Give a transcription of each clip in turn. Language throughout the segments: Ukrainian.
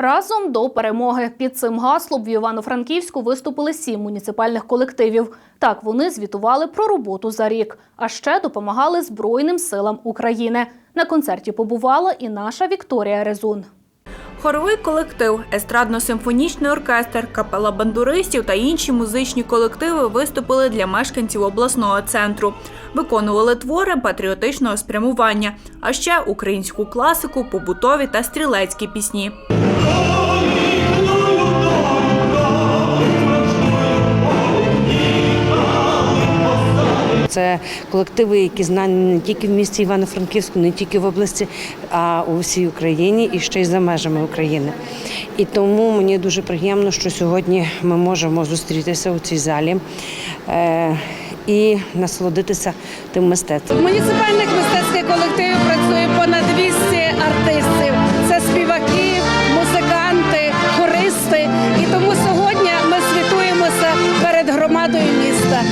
Разом до перемоги під цим гаслом в Івано-Франківську виступили сім муніципальних колективів. Так вони звітували про роботу за рік, а ще допомагали Збройним силам України. На концерті побувала і наша Вікторія Резун. Хоровий колектив, естрадно-симфонічний оркестр, капела бандуристів та інші музичні колективи виступили для мешканців обласного центру. Виконували твори патріотичного спрямування, а ще українську класику, побутові та стрілецькі пісні. Це колективи, які знані не тільки в місті Івано-Франківську, не тільки в області, а у всій Україні і ще й за межами України. І тому мені дуже приємно, що сьогодні ми можемо зустрітися у цій залі е, і насолодитися тим мистецтвом. В муніципальних мистецьких колективів працює понад 200 артистів. Це співаки, музиканти, хористи. І тому сьогодні ми світуємося перед громадою міста,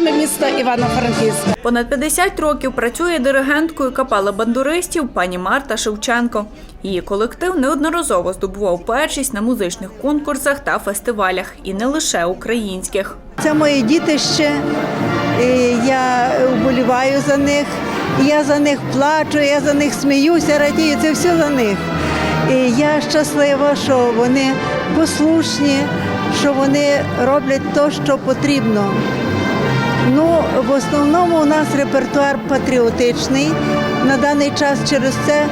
мешканцями міста Івано-Франківська. Понад 50 років працює диригенткою капели бандуристів пані Марта Шевченко. Її колектив неодноразово здобував першість на музичних конкурсах та фестивалях, і не лише українських. Це моє дітище. і Я вболіваю за них. Я за них плачу, я за них сміюся, радію. Це все за них. І я щаслива, що вони послушні, що вони роблять те, що потрібно. Ну, в основному у нас репертуар патріотичний на даний час через те,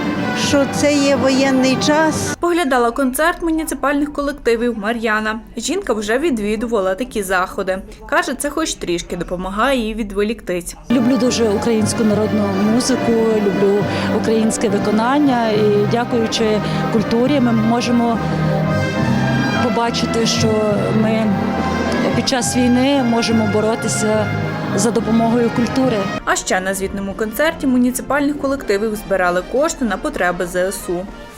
що це є воєнний час. Поглядала концерт муніципальних колективів Мар'яна. Жінка вже відвідувала такі заходи. Каже, це хоч трішки допомагає їй відволіктись. Люблю дуже українську народну музику, люблю українське виконання. І дякуючи культурі, ми можемо побачити, що ми під час війни можемо боротися за допомогою культури. А ще на звітному концерті муніципальних колективів збирали кошти на потреби ЗСУ.